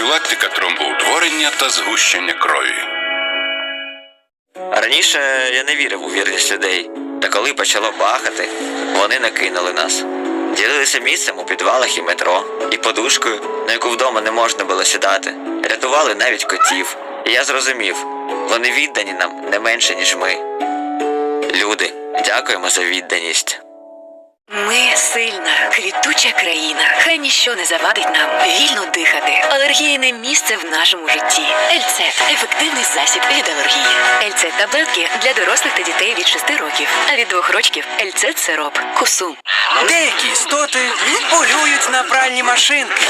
профілактика тромбоутворення та згущення крові. Раніше я не вірив у вірність людей, та коли почало бахати, вони накинули нас. Ділилися місцем у підвалах і метро, і подушкою, на яку вдома не можна було сідати. Рятували навіть котів. І я зрозумів, вони віддані нам не менше, ніж ми. Люди, дякуємо за відданість. Ми сильна, квітуча країна. Хай ніщо не завадить нам вільно дихати. Алергійне місце в нашому житті. Ельцет ефективний засіб від алергії. Ельцет таблетки для дорослих та дітей від 6 років. А від 2 років Ельцет сироп. Кусум. Деякі істоти полюють на пральні машинки.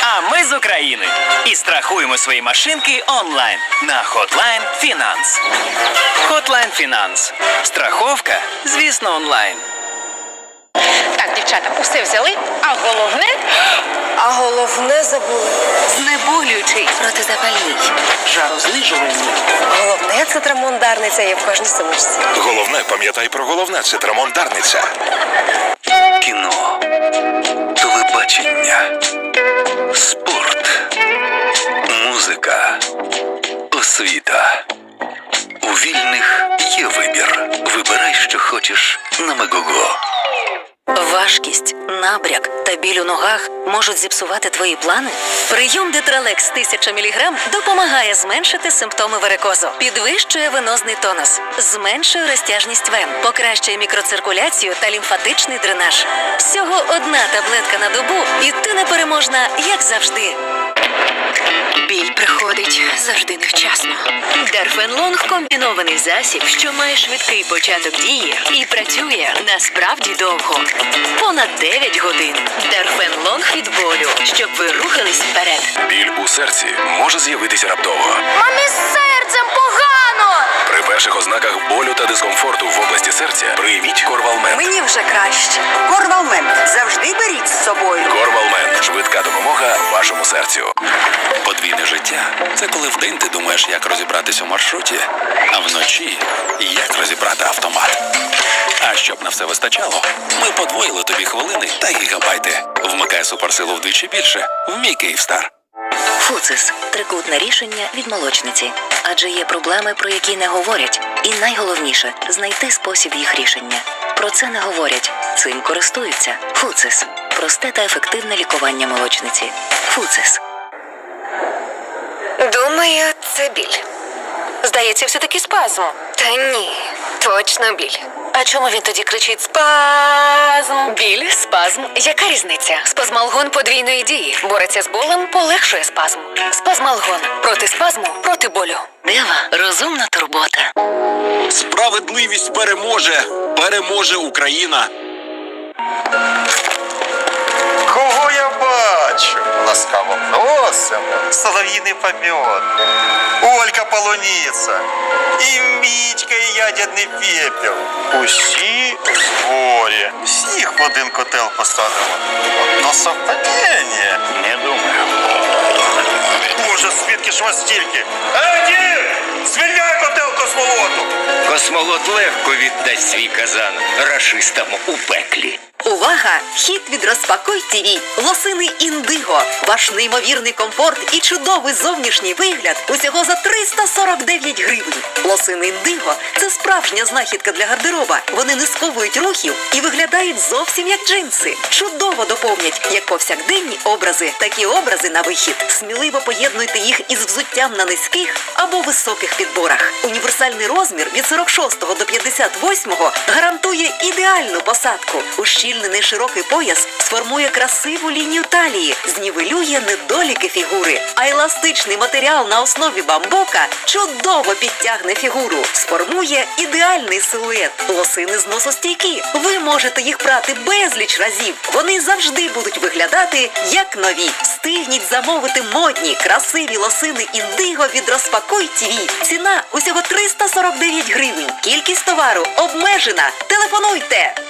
А ми з України і страхуємо свої машинки онлайн на Hotline Finance. Hotline Finance. Страховка, звісно, онлайн. Так, дівчата, усе взяли, а головне А головне забули. Знеболюючий протизапальний. Жарознижувальний. Головне це трамондарниця є в кожній сумочці. Головне, пам'ятай про головне, це трамондарниця. Набряк та біль у ногах можуть зіпсувати твої плани. Прийом Детралекс 1000 мг допомагає зменшити симптоми варикозу, підвищує венозний тонус, зменшує розтяжність вен, покращує мікроциркуляцію та лімфатичний дренаж. Всього одна таблетка на добу, і ти непереможна, як завжди. Біль приходить завжди невчасно. Дарфенлонг комбінований засіб, що має швидкий початок дії і працює насправді довго. Понад 9 годин. Дарфенлонг від болю, щоб ви рухались вперед. Біль у серці може з'явитися раптово. Мамі з серцем погано! При перших ознаках болю та дискомфорту в області серця прийміть Корвалмен. Мені вже краще. Корвалмен завжди беріть з собою. Корвалмен швидка допомога вашому серцю. Подвійне життя це коли вдень ти думаєш, як розібратися у маршруті, а вночі як розібрати автомат. А щоб на все вистачало, ми подвоїли тобі хвилини та гігабайти. Вмикай суперсилу вдвічі більше в мій Київстар. Фуцис трикутне рішення від молочниці. Адже є проблеми, про які не говорять. І найголовніше знайти спосіб їх рішення. Про це не говорять. Цим користуються. Фуцис просте та ефективне лікування молочниці. Фуцис. думаю, це біль. Здається, все-таки спазм. Та ні, точно біль. А чому він тоді кричить спазм? Біль, спазм. Яка різниця? Спазмалгон подвійної дії. Бореться з болем, полегшує спазм. Спазмалгон проти спазму, проти болю. Дева розумна турбота. Справедливість переможе, переможе Україна. Кого я бачу? Ласкаво просимо. Солов'їний помет. Олька Полуніця І Мічка, і ядерний пепел. Усі зборі. Всіх в один котел посадимо. Одно совпадіння. Не думаю. Боже, звідки ж вас стільки? Один! Звільняй котел космолоту! Космолот легко віддасть свій казан рашистам у пеклі. Увага! Хід від Розпакуй ТІВІ. Лосини індиго. Ваш неймовірний комфорт і чудовий зовнішній вигляд усього за 349 гривень. Лосини індиго це справжня знахідка для гардероба. Вони не сковують рухів і виглядають зовсім як джинси. Чудово доповнять як повсякденні образи, так і образи на вихід. Сміливо поєднуйте їх із взуттям на низьких або високих підборах. Універсальний розмір від 46 до 58 гарантує ідеальну посадку. Ущільнений широкий пояс сформує красиву лінію талії, знівелює недоліки фігури. А еластичний матеріал на основі бамбука чудово підтягне фігуру, сформує ідеальний силует. Лосини зносостійкі. Ви можете їх прати безліч разів. Вони завжди будуть виглядати як нові. Встигніть замовити модні, красиві лосини індиго від Розпакуй ТІВІ. Ціна усього 349 гривень. Кількість товару обмежена. Телефонуйте!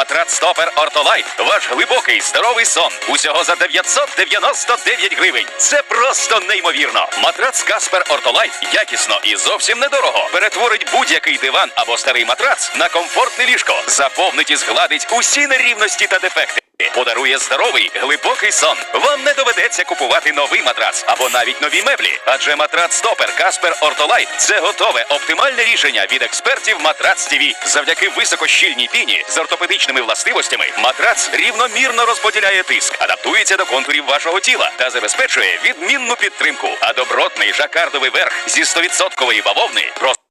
Матрац Стопер Ортолайт. Ваш глибокий здоровий сон. Усього за 999 гривень. Це просто неймовірно. Матрац Каспер Ортолайт якісно і зовсім недорого. Перетворить будь-який диван або старий матрац на комфортне ліжко. Заповнить і згладить усі нерівності та дефекти. Подарує здоровий, глибокий сон. Вам не доведеться купувати новий матрац або навіть нові меблі. Адже матрац Стопер Каспер Ортолайт це готове оптимальне рішення від експертів Матрац ТВ. Завдяки високощільній піні з ортопедичними властивостями матрац рівномірно розподіляє тиск, адаптується до контурів вашого тіла та забезпечує відмінну підтримку. А добротний жакардовий верх зі 100% бавовни просто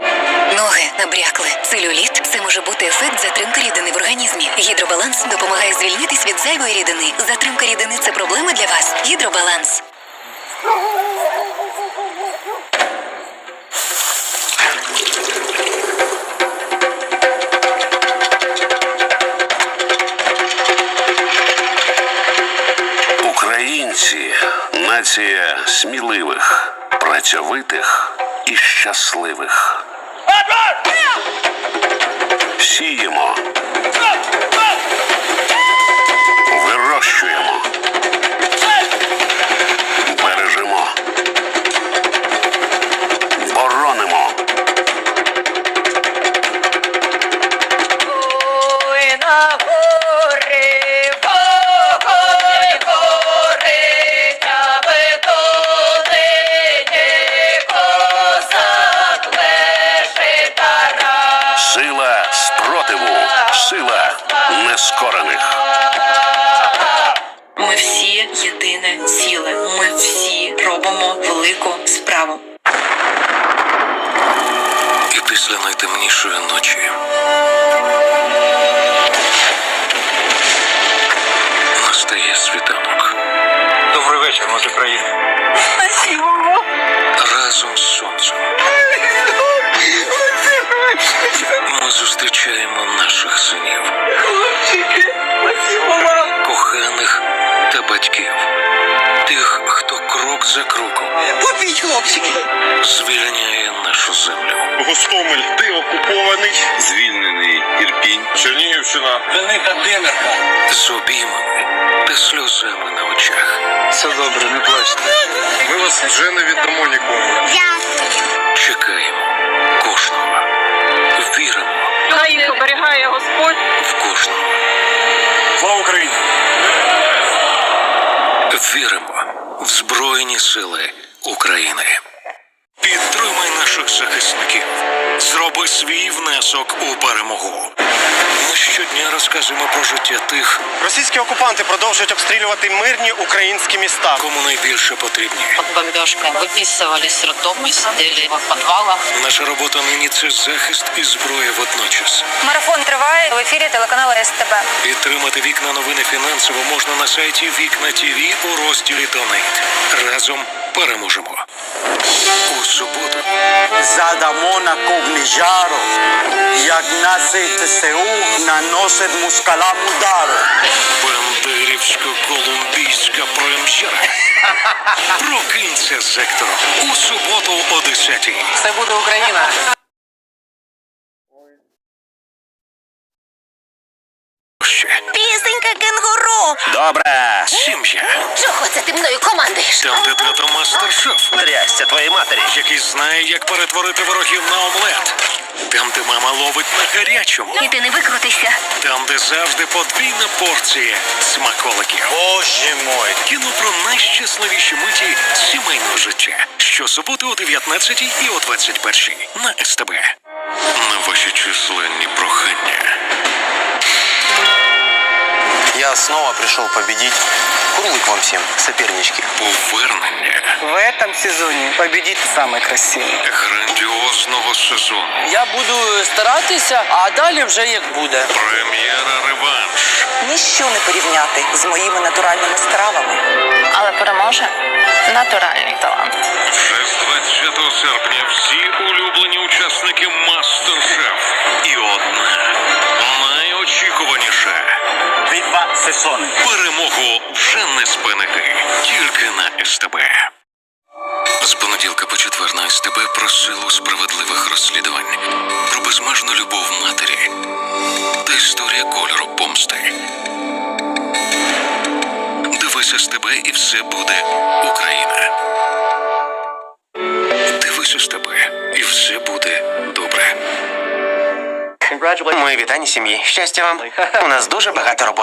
Ноги набрякли. Целюліт це може бути ефект затримки рідини в організмі. Гідробаланс допомагає звільнитись від зайвої рідини. Затримка рідини це проблема для вас. Гідробаланс. Українці нація сміливих, працьовитих і щасливих. Сіємо. Вирощуємо. Разом з сонцем. Ми зустрічаємо наших синів, коханих та батьків, тих, хто крок за кроком хлопчики. Звільняє нашу землю. Гостомель деокупований. Звільнений Ірпінь. Чернігівщина. Велика Димирка. З обіймами та сльозами на очах. Все добре, не плачте. Ми вас вже не віддамо нікому. Чекаємо кожного. Віримо Хай їх оберігає Господь. в кожного. Слава Україні! Віримо в Збройні Сили України. Підтримай наших захисників. Зроби свій внесок у перемогу. Ми щодня розказуємо про життя тих, Російські окупанти продовжують обстрілювати мирні українські міста. кому найбільше потрібні. Под бомбежкой выписывались с роддома, сидели в подвалах. Наша робота нині це захист і зброя водночас. Марафон триває в ефірі телеканалу СТБ. Підтримати вікна новини фінансово можна на сайті Вікна ТВ у розділі Донейт. Разом переможемо. У суботу Задамо на Когнижаро, як наше ТСУ наносить мускалам удару. Бандерівсько-колумбійська прем'єра. Прокинься сектор у суботу о 10 Це буде Україна. Сім'я. Чого це ти мною командуєш? Там, де тато мастер-шеф, Трясся твоїй матері. який знає, як перетворити ворогів на омлет. Там, де мама ловить на гарячому. І ти не викрутишся. Там, де завжди подвійна порція смаколиків. Боже мой. Кіно про найщасливіші миті сімейного життя. Щосуботи о 19 і о 21 на СТБ. На ваші численні прохання. Я снова пришел победить. Курлык вам всем, сопернички. Повернення В этом сезоне победит самый красивый. грандіозного сезону. Я буду старатися, а далі вже як буде. Прем'єра реванш. Ніщо не порівняти з моїми натуральними стравами. Але переможе натуральний талант. Вже з 20 серпня всі улюблені учасники Мастер-Шеф. І одна найочікуваніша. Битва сезони. Перемогу вже не спинити. Тільки на СТБ. З понеділка по четвер на СТБ про силу справедливих розслідувань, про безмежну любов матері та історія кольору помсти. Дивись СТБ і все буде Україна. Дивись СТБ і все буде добре. Мої вітання сім'ї. Щастя вам. У нас дуже багато роботи.